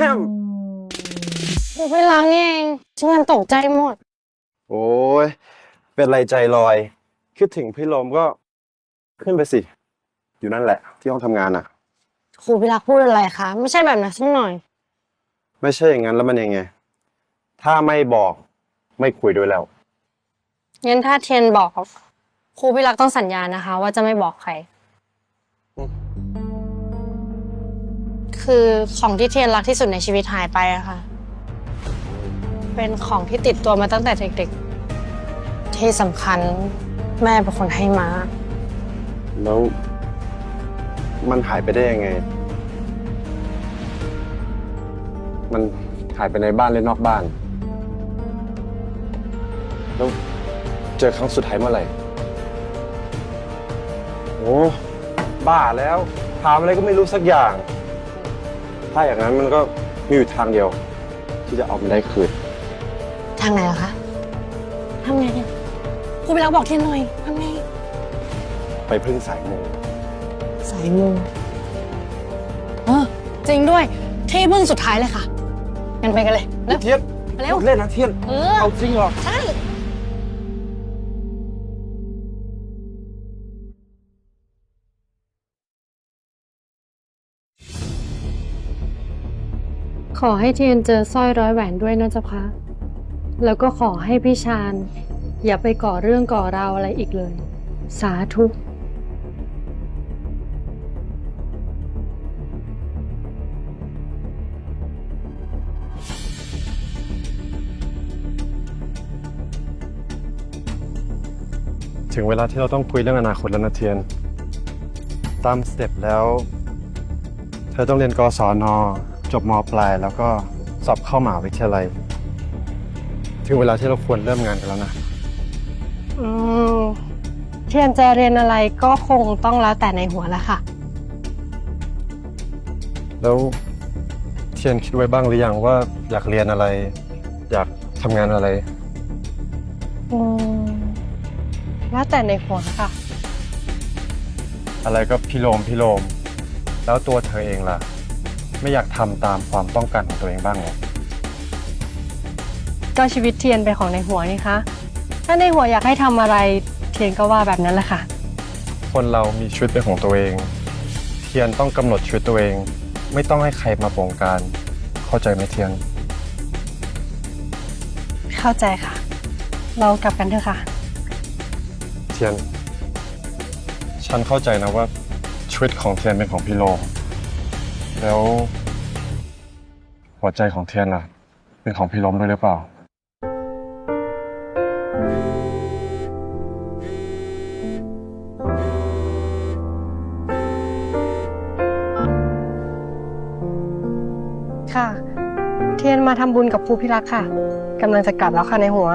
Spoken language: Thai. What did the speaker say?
ฮมครูพี่รักนี่เองฉันยังตกใจหมด โอ้ยเป็นไรใจลอย คิดถึงพี่ลมก็ขึ้นไปสิ อยู่นั่นแหละ ที่ห้องทำงานอะ ครูพี่รักพูดอะไรคะ ไม่ใช่แบบนั้นสักหน่อย ไม่ใช่อย่างนั้นแล้วมันยังไง ถ้าไม่บอกไม่คุยด้วยแล้ว งั้นถ้าเทียนบอกครูพี่รักต้องสัญญานะคะ ว่าจะไม่บอกใคร คือของที่เทียนรักที่สุดในชีวิตหายไปอะค่ะ เป็นของที่ติดตัวมาตั้งแต่เด็กๆ ที่สำคัญแม่เป็นคนให้มา แล้วมันหายไปได้ยังไง มันหายไปในบ้านหรือนอกบ้าน แล้วเจอครั้งสุดท้ายเมื่อไหร่ โอ้บ้าแล้ว ถามอะไรก็ไม่รู้สักอย่าง ถ้าอย่างนั้นมันก็มีอยู่ทางเดียว ที่จะเอามันได้คืน ทางไหนเหรอคะทำไงเนี่ยครูพี่รักบอกเทียนหน่อยทำไง ไปพึ่งสายมูสายมูเออจริงด้วย ที่พึ่งสุดท้ายเลยค่ะงั้นไปกันเลยเร็วเทียนเร็วพูดเล่นนะเทียน เออ เอาจริงเหรอ ใช่ ขอให้เทียนเจอสร้อยร้อยแหวนด้วยนะเจ้าคะ แล้วก็ขอให้พี่ชาญอย่าไปก่อเรื่องก่อราวอะไรอีกเลย สาธุถึงเวลาที่เราต้องคุยเรื่องอนาคตแล้วนะเทียน ตามสเต็ปแล้ว เธอต้องเรียนกศน จบมปลายแล้วก็สอบเข้ามหาวิทยาลัย ถึงเวลาที่เราควรเริ่มงานกันแล้วนะ อืมเทียนจะเรียนอะไรก็คงต้องแล้วแต่ในหัวแล้วค่ะ แล้วเทียนคิดไว้บ้างหรือยังว่าอยากเรียนอะไร อยากทำงานอะไร อืมแล้วแต่ในหัวค่ะ อะไรก็พี่โลมพี่โลม แล้วตัวเธอเองล่ะ ไม่อยากทำตามความต้องการของตัวเองบ้างเหรอก็ชีวิตเทียนเป็นของในหัวนี่คะ ถ้าในหัวอยากให้ทำอะไรเทียนก็ว่าแบบนั้นแหละค่ะ คนเรามีชีวิตเป็นของตัวเอง เทียนต้องกำหนดชีวิตตัวเอง ไม่ต้องให้ใครมาบงการ เข้าใจไหมเทียน เข้าใจค่ะ เรากลับกันเถอะค่ะ เทียน ฉันเข้าใจนะว่าชีวิตของเทียนเป็นของพี่โลม แล้ว หัวใจของเทียนล่ะ เป็นของพี่ลมด้วยหรือเปล่า ค่ะ เทียนมาทำบุญกับครูพิรักษ์ค่ะกำลังจะกลับแล้วค่ะในหัว